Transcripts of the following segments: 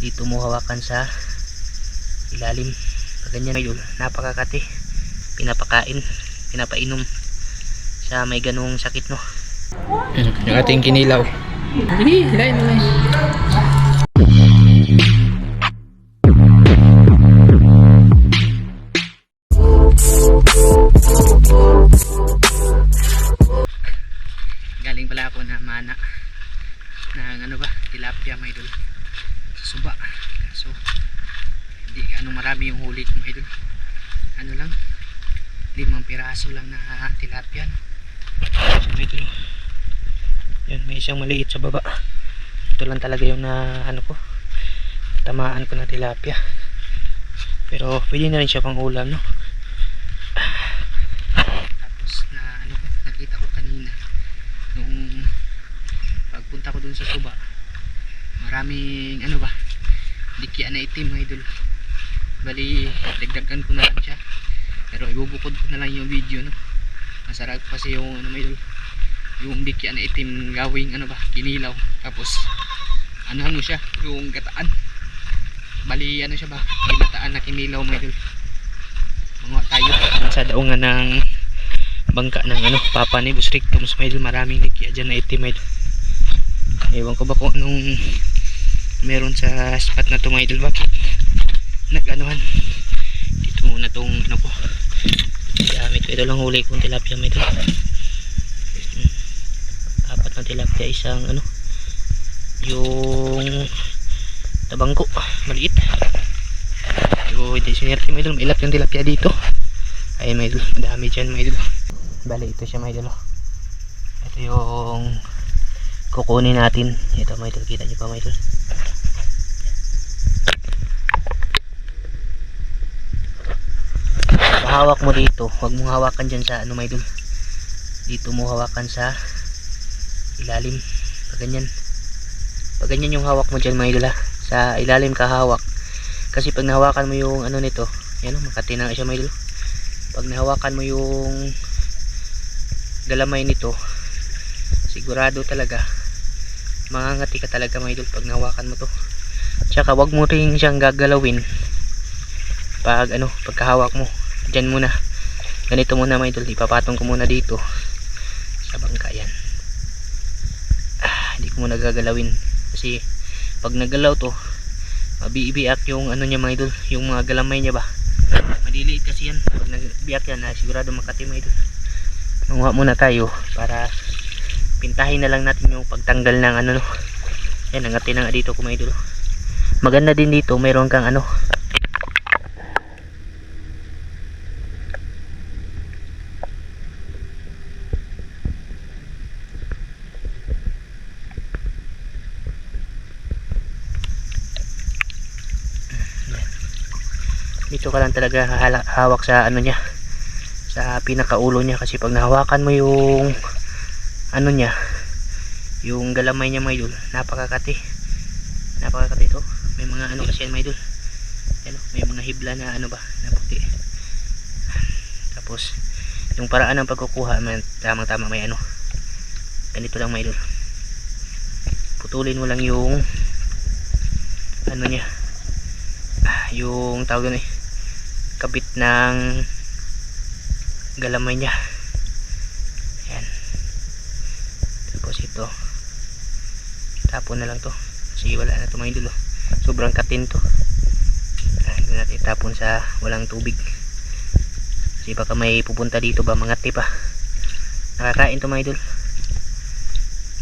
dito mo hawakan sa ilalim. Pag ganyan idol napakakati. Pinapakain pinapainom sa may ganung sakit no? Yung ating kinilaw. Sige, hilahin mo limang piraso lang na tilapia. no. So, mga idol, yan, may isang maliit sa baba. Ito lang talaga yung na ano ko. Tamaan ko na tilapia. Pero pwede na rin siya pang ulam, no? Tapos na ano ko, nakita ko kanina nung pagpunta ko dun sa suba. Maraming ano ba? Dikian na itim, idol. Bali, dagdagan ko na lang siya. Pero ibubukod ko na lang yung video, no? Masarap kasi yung ano, idol yung dikya na itim gawing ano ba kinilaw. Tapos ano ano siya yung gataan. Bali ano siya ba ginataan na kinilaw mga idol mga tayo sa daungan ng bangka ng ano papa ni Busrik tapos mga idol maraming dikya dyan na itim mga idol ewan ko ba kung anong meron sa spot na to mga idol bakit nag-anuhan? Dito muna tong ano ko ito lang huli kong tilapia mga idol apat na tilapia isang ano yung tabangko maliit. So hindi sinerte may idol mailap yung tilapia dito. Ayun may idol madami dyan may idol bali ito siya may idol ito yung kukunin natin. Ito may idol kita nyo pa may idol hawak mo dito. Huwag mong hawakan dyan sa ano may idol dito mo hawakan sa ilalim. Pag ganyan. Pag ganyan yung hawak mo dyan mga idol sa ilalim ka hawak. Kasi pag nahawakan mo yung ano nito yan o makati na siya mga idol pag nahawakan mo yung galamay nito sigurado talaga mangangati ka talaga mga idol pag nahawakan mo to. Tsaka wag mo rin siyang gagalawin pag ano pagkahawak mo dyan muna. Ganito muna mga idol. Ipapatong ko muna dito sa bangka yan. Hindi ko muna gagalawin. Kasi pag nagalaw to mabiibiak yung ano niya mga idol. Yung mga galamay niya ba? Madiliit kasi yan. Pag nagbiak yan na sigurado makati mga idol. Manguha muna tayo para pintahin na lang natin yung pagtanggal ng ano no? Yan nangati na nga dito mga idol. Maganda din dito mayroon kang ano dito ka lang talaga hawak sa ano niya sa pinakaulo niya. Kasi pag nahawakan mo yung ano niya yung galamay niya mga idol napakakati. Napakakati ito may mga ano kasi yan mga idol ano, may mga hibla na ano ba na puti. Tapos yung paraan ng pagkukuha man, tamang tama may ano. Ganito lang mga idol putulin mo lang yung ano niya. Ah, yung tawag doon eh kabit ng galamay niya. Ayan. Tapos ito. Tapon na lang to. Kasi wala na to mga oh. sobrang katin to. Hindi natin itapon sa walang tubig. Kasi baka may pupunta dito ba mga tipa. Nakakain to mga idol.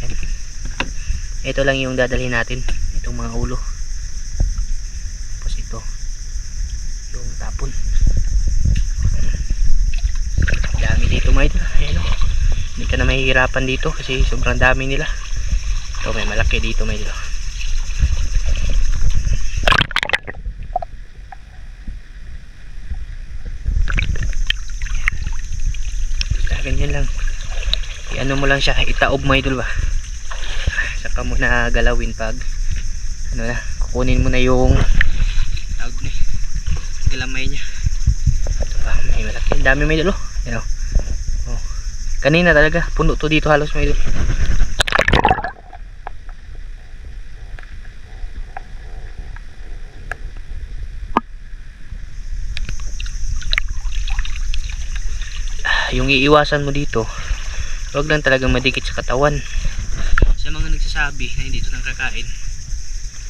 Ayan. ito lang yung dadalhin natin. Itong mga ulo tapos ito yung tapon dami dito mga idol. Ayan o hindi ka na mahihirapan dito kasi sobrang dami nila. Ito may malaki dito mga idol. Ganyan lang. I-ano mo lang siya itaob mga idol ba? Saka mo na galawin pag ano na kukunin mo na yung tawag na galamay niya. Ito pa may malaki. Dami may idol oh. Yan, oh. Kanina talaga, puno to dito halos may doon. Ah, yung iiwasan mo dito, huwag lang talagang madikit sa katawan. Sa mga nagsasabi na hindi ito nang kakain,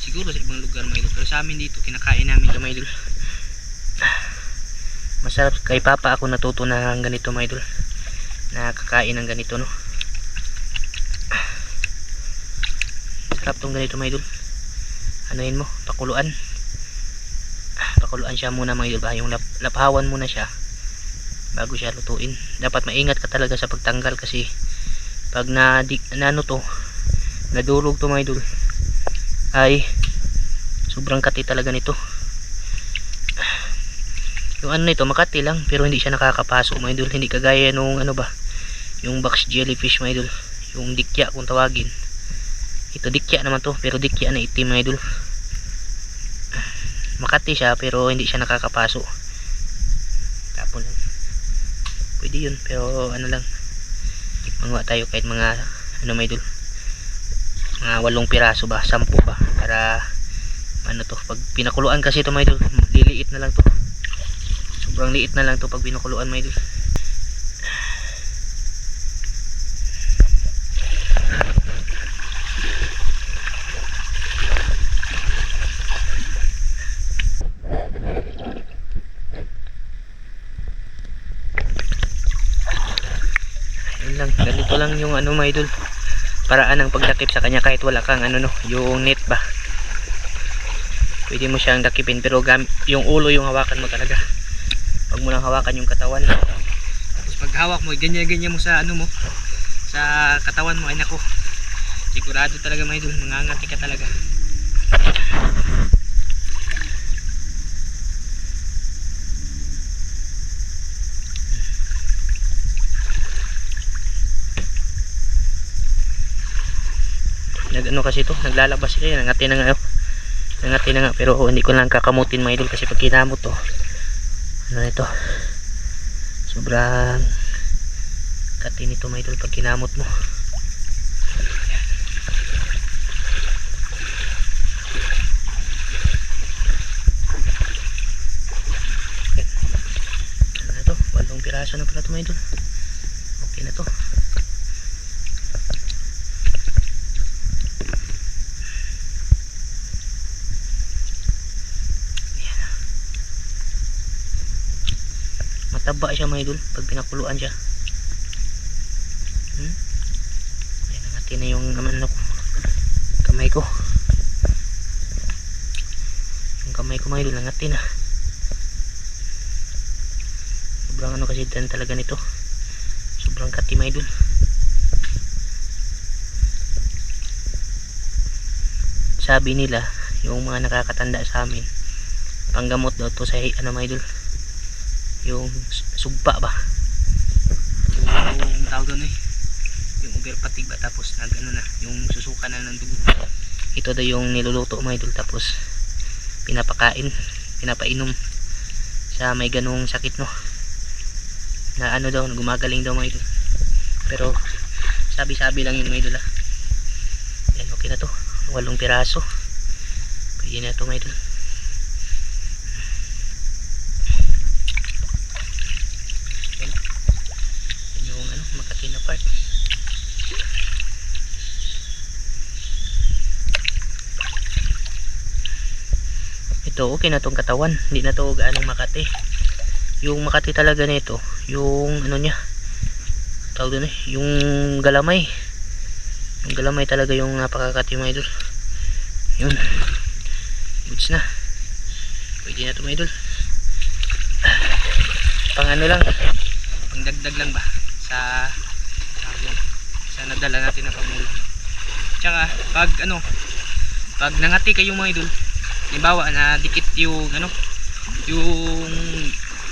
siguro sa ibang lugar may Pero sa amin dito, kinakain namin ito may ah, Masarap kay Papa ako natuto na ganito mga idol nakakain ng ganito no? Sarap tong ganito mga idol. Anuhin mo pakuluan. Pakuluan siya muna mga idol. Ba yung lap, laphawan muna siya bago siya lutuin. Dapat maingat ka talaga sa pagtanggal kasi pag na, ano to nadurog to mga idol ay sobrang kati talaga nito yung ano nito makati lang pero hindi siya nakakapasok mga idol. Hindi kagaya nung ano ba yung box jellyfish mga idol. Yung dikya kung tawagin. Ito dikya naman to pero dikya na itim mga idol. Makati siya pero hindi siya nakakapasok tapon lang. Pwede yun pero ano lang. Manguha tayo kahit mga ano mga idol. Mga walong piraso ba sampu ba para ano to pag pinakuluan kasi ito mga idol liliit na lang to sobrang liit na lang to pag pinakuluan mga idol lang ganito lang yung ano mga idol paraan ng pagdakip sa kanya kahit wala kang ano no yung net ba. Pwede mo siyang dakipin pero yung ulo yung hawakan mo talaga mo lang hawakan yung katawan tapos pag hawak mo ganyan ganyan mo sa ano mo sa katawan mo ay nako sigurado talaga mga idol mangangati ka talaga nag ano kasi to naglalabas sila nangati na nga oh. nangati na nga pero hindi ko lang kakamutin mga idol kasi pag kinamot to ano ito. Sobrang kati nito mga idol pag kinamot mo. Ano na to? Walong piraso na pala ito mga idol. Okay na to mataba siya mga idol pag pinakuluan siya. Hmm? yan nangati na yung ko kamay ko. Yung kamay ko mga idol nangati na. Sobrang ano kasi dan talaga nito. Sobrang kati mga idol. Sabi nila yung mga nakakatanda sa amin panggamot daw to sa ano mga idol yung sugpa ba? Yung tawag doon eh. Yung overpatig ba? Tapos nag ano na yung susuka na ng dugo. Ito daw yung niluluto mga idol. Tapos pinapakain pinapainom sa may ganung sakit no? Na ano daw gumagaling daw mga idol. Pero sabi sabi lang yun mga idol ah. Yan okay na to. Walong piraso. Pwede na to mga idol Yan yung ano, Makati na part. Ito, okay na tong katawan. Hindi na to gaanong Makati. Yung Makati talaga nito, yung ano niya, tawag doon eh, yung galamay. Yung galamay talaga yung napakakati mga idol. Yun. Goods na. Pwede na to mga idol. Pang ano lang, pang dagdag lang ba sa sa nadala natin na pamulo tsaka pag ano pag nangati kayo mga idol halimbawa na dikit yung ano yung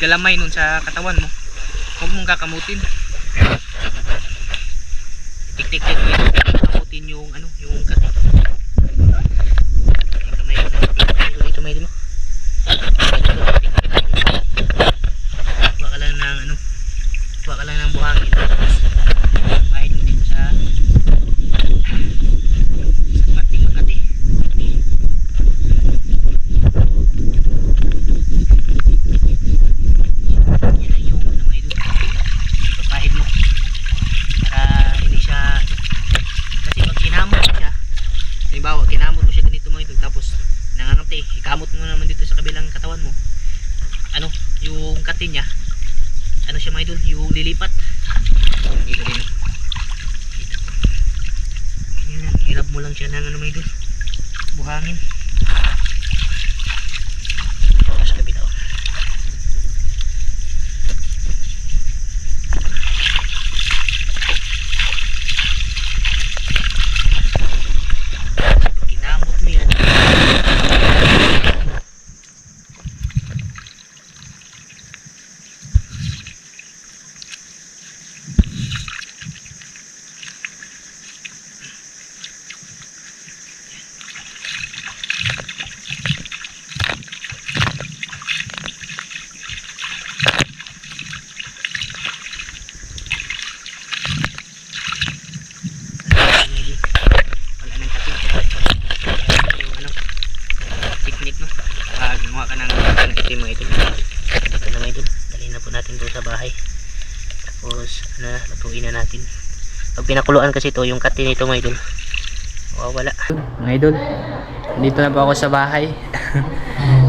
galamay nun sa katawan mo. Huwag mong kakamutin. Tik-tik yan mo kakamutin yung ano yung kati yung kamay ko dito may idol Kuha ka lang ng ano Kuha ka lang ng buhangin Tapos Pahid mo dito sa Sa parting makati Yan lang yung ano mga idol Papahid halimbawa, kinamot mo siya ganito mga idol, tapos nangangati, ikamot mo naman dito sa kabilang katawan mo. Ano, yung kati niya, ano siya mga idol, yung lilipat. Dito. Dito. Ganyan lang, hirap mo lang siya ng ano mga idol, buhangin. Tapos kabila oh. Kinamot mo yan. wala nang kating yung ano technique no pag gumawa ka ng ng itim mga idol ito na mga idol dali na po natin doon sa bahay tapos ano na lutuin na natin pinakuluan kasi ito yung kati nito mga idol wala mga idol dito na po ako sa bahay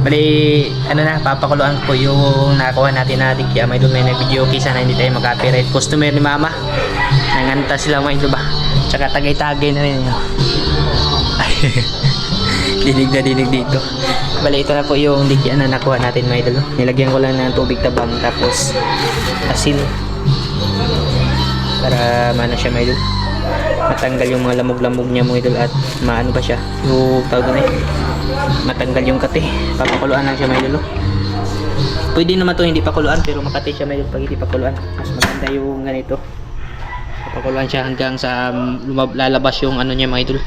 Bali, ano na, papakuluan ko yung nakakuha natin na dikya. May doon may nag-video okay sana hindi tayo mag-copyright. Customer ni mama. Nanganta sila mga ito ba? Tsaka tagay-tagay na rin yun. dinig na dinig dito. Bali, ito na po yung dikya na nakuha natin mga idol. Nilagyan ko lang ng tubig tabang tapos asin. Para maano siya mga idol. Matanggal yung mga lamog-lamog niya mga idol at maano ba siya. Yung tawag na eh matanggal yung kati. Papakuluan lang siya may dulo pwede naman to hindi pakuluan pero makati siya may dulo pag hindi pakuluan. Mas maganda yung ganito. Papakuluan siya hanggang sa um, lalabas yung ano niya mga idol.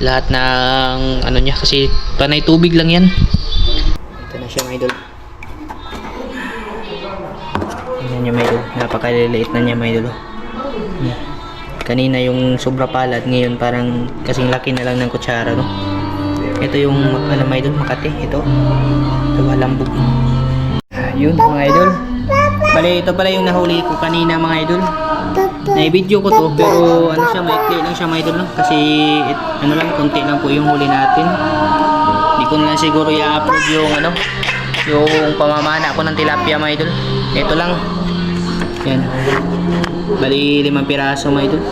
Lahat ng ano niya kasi panay tubig lang yan. Ito na siya mga idol. Tingnan niyo mga idol. Napakaliliit na niya mga idol Yan. Kanina yung sobra palad ngayon parang kasing laki na lang ng kutsara no? Ito yung ano mga idol Makati. Ito. Ito lambog yun mga idol. Bali ito pala yung nahuli ko kanina mga idol. Na-video ko to pero ano siya maikli lang siya mga idol no? kasi it, ano lang konti lang po yung huli natin. Hindi ko na siguro i-upload yung ano yung pamamana ko ng tilapia mga idol. Ito lang yan bali limang piraso mga idol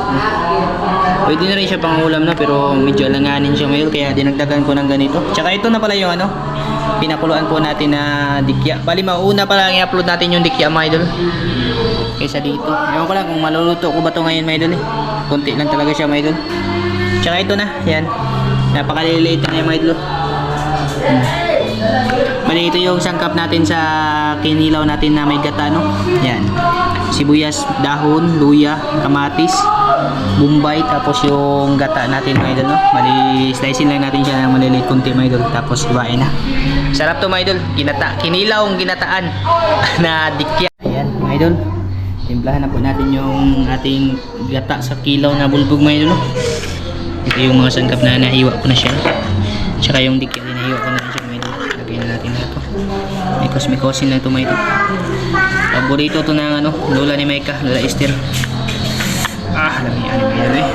Pwede na rin siya pang ulam na pero medyo alanganin siya ngayon kaya dinagdagan ko ng ganito. Tsaka ito na pala yung ano, pinakuluan po natin na dikya. Bali mauna pala i-upload natin yung dikya mga idol. Kaysa dito. Ewan ko lang kung maluluto ko ba to ngayon mga idol eh. Kunti lang talaga siya mga idol. Tsaka ito na, yan. Napakaliliit na yung mga idol. Hmm. Bali ito yung sangkap natin sa kinilaw natin na may gata no. Yan. Sibuyas, dahon, luya, kamatis, bumbay tapos yung gata natin mga idol no. Bali slicein lang natin siya ng maliliit konti mga idol tapos ibain na. Sarap to mga idol. Ginata, kinilaw ang ginataan na dikya. Ayan mga idol. Timplahan na po natin yung ating gata sa kilaw na bulbog mga idol no. Ito yung mga sangkap na nahiwa ko na siya. Tsaka yung dikya nahiwa ko na siya mga idol. Lagyan na natin na ito. Mikos mikosin lang ito mga idol. Paborito to ng ano, lola ni Micah, lola Esther. Ah, lami ano yan eh.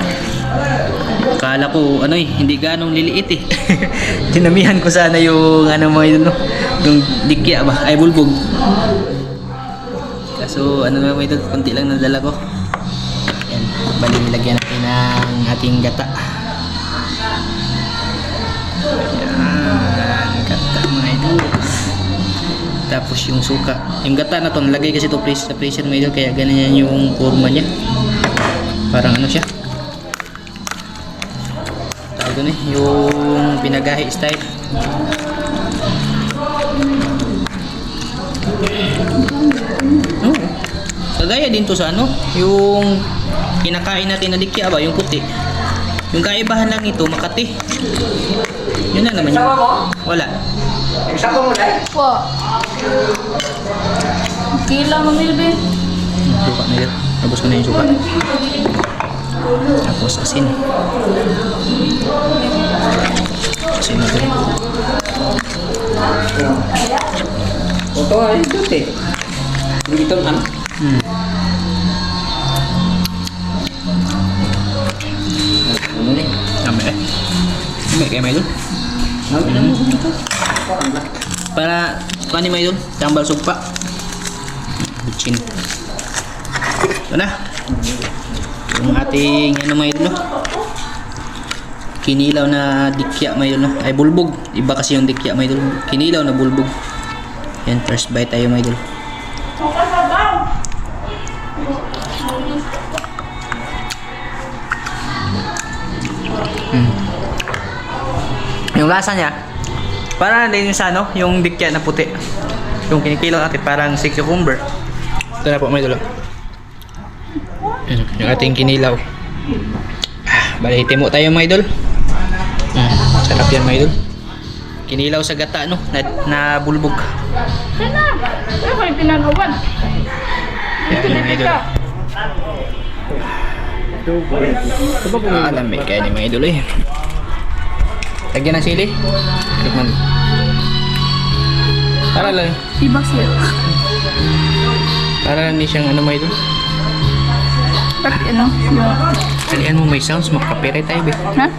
Kala ko ano eh, hindi ganong liliit eh. Dinamihan ko sana yung ano mga idol no, yung dikya ba, ay bulbog. Kaso ano na mga idol, konti lang nadala ko. Yan, bali nilagyan natin ng ating gata. Tapos yung suka. Yung gata na to, nalagay kasi to freeze, sa mga idol, kaya ganyan yung forma niya. Parang ano siya. Tawag doon eh, yung pinagahi style. Oo. Kagaya din to sa ano, yung kinakain natin na dikya ba, yung puti. Yung kaibahan lang ito, Makati. Yun na naman yung... Wala. Po. Kila mo milbe. Suka na yun. Tapos ko na yung suka. Tapos asin. Asin na rin. Ito ay kan. Hmm. Dami eh. May kayo may idol. Para, paano may idol? Tambal sugpa. Butsin. Ito na. Yung ating, ano may no? Kinilaw na dikya may no? Ay, bulbog. Iba kasi yung dikya may idol. Kinilaw na bulbog. Yan, first bite tayo may idol. Mm. Yung lasa niya, parang din yung sa ano, yung dikya na puti. Yung kinikilaw natin parang si cucumber. Ito na po may dulo. Yung ating kinilaw. Ah, bali, timo tayo mga idol. Mm, sarap yan mga idol. Kinilaw sa gata no, na, na bulbog. Sana! Ano kayo pinagawan? Yan mga idol. Ah, lamig kaya ni mga idol eh. Lagyan ng sili. Tikman. Para lang. Sibak siya. Para di siyang ano mga idol. Bakit ano? Yung... Kalian mo may sounds, makapire tayo be. Ha?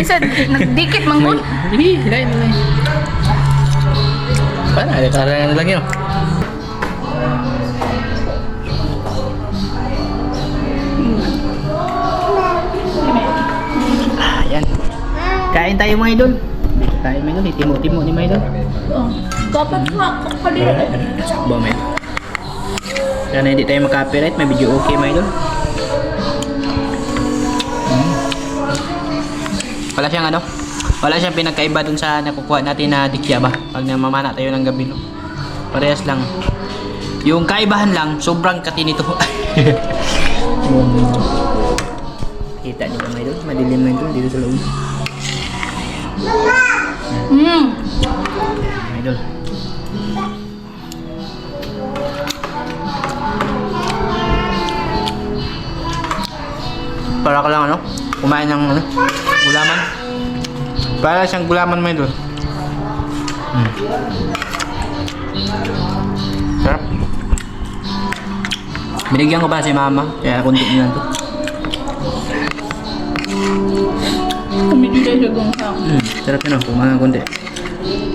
Isa, nagdikit May... manggol. Hindi, hindi, hindi. Para, para ano lang yun. Kain tayo mga idol. Dito tayo mga idol. Itimo-timo ni mga idol. Kapat nga, kapalit. Sakbo mga idol. Sana hindi tayo makapiright. May video okay mga idol. Hmm. Wala siyang ano? Wala siyang pinagkaiba dun sa nakukuha natin na dikya ba? Pag namamana tayo ng gabi no. Parehas lang. Yung kaibahan lang, sobrang katinito. Kita niyo mga idol? Madilim na ito dito sa loob. Hmm. Mga idol. Para ka lang ano? Kumain ng ano? Gulaman. Para siyang gulaman may doon. Hmm. Sarap. Binigyan ko ba si mama? Kaya kunti niyo lang to. Kayo sa gong sa. Hmm. Sarap yun oh. Kumain ng kunti.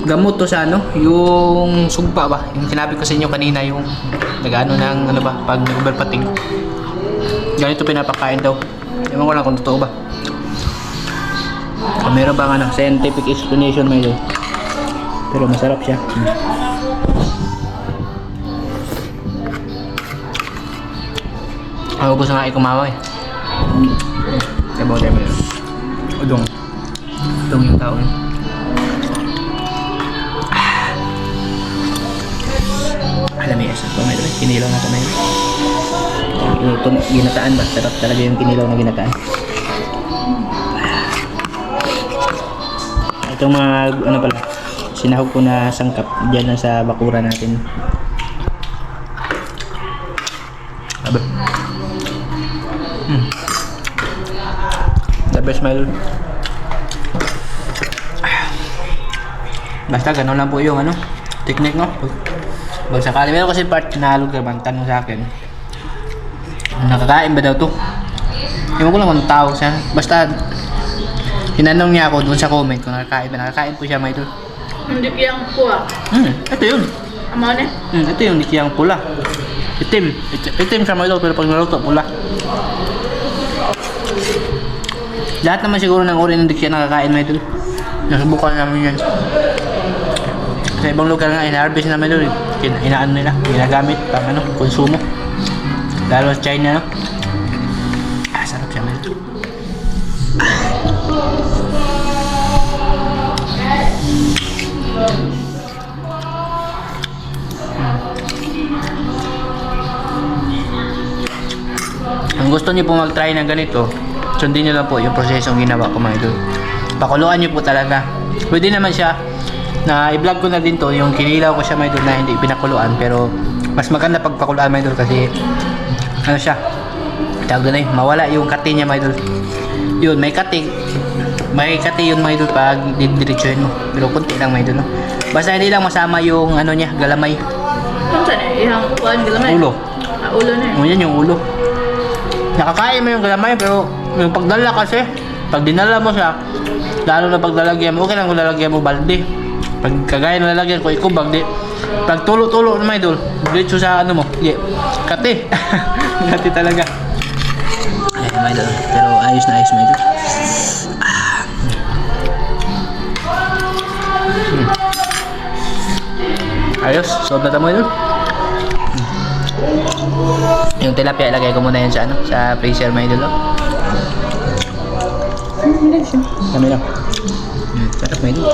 Gamot to sa ano? Yung sugpa ba? Yung sinabi ko sa inyo kanina yung nag-ano ng ano ba? Pag nag-overpating. Ganito pinapakain daw. Ewan ko lang kung totoo ba. Kung meron bang ano, scientific explanation may daw. Pero masarap siya. Hmm. Ako gusto nga ikumawa eh. Sabaw tayo meron. Udong. Udong yung tao yun. Alam mo yes, ito may kinilaw na ito may Ito, ginataan ba? Sarap talaga yung kinilaw na ginataan. Itong mga, ano pala, sinahog ko na sangkap dyan sa bakura natin. Aba. Hmm. The best smile. Basta ganun lang po yung ano, technique no. Pag, sakali, meron kasi part na lugar tanong sa akin. Nakakain ba daw to? Ewan ko lang kung tawag siya. Basta, tinanong niya ako doon sa comment kung nakakain ba. Nakakain po siya, may idol. Hindi kiyang kuha. Hmm, ito yun. Amaw na. Hmm, ito yung dikiyang pula. Itim. It- Itim siya, may idol, pero pag naluto, pula. Lahat naman siguro ng uri ng dikya nakakain, may idol. Nasubukan namin yan. Sa ibang lugar nga, in-harvest namin doon. Kin- Inaano nila, ginagamit pang ano, konsumo. Lalo sa China, no? Ah, sarap siya, man. Kung gusto niyo po mag-try ng ganito, sundin niyo lang po yung prosesong ginawa ko mga idol. Pakuluan niyo po talaga. Pwede naman siya na i-vlog ko na din to yung kinilaw ko siya mga idol na hindi pinakuluan pero mas maganda pag pakuluan mga idol kasi ano siya tawag doon eh mawala yung kati niya mga idol yun may kati may kati yun mga idol pag didiretsuhin mo pero kunti lang mga idol no? basta hindi lang masama yung ano niya galamay Kung saan eh? Ihang kuhaan galamay. ulo Ah, ulo na eh. o yan yung ulo nakakain mo yung galamay pero yung pagdala kasi pag dinala mo siya Lalo na pag lalagyan mo, okay lang kung lalagyan mo balde. Pag kagaya na lalagyan ko, ikubag di. Pag tulo-tulo na may idol, diretso sa ano mo, yeah. kate. kate talaga. Ay, may idol. Pero ayos na ayos may idol. Ah. Hmm. Ayos, sob na tamo idol. Yung tilapia, ilagay ko muna yan sa ano, sa freezer may idol. oh. Kami lang. Hmm, sarap may idol.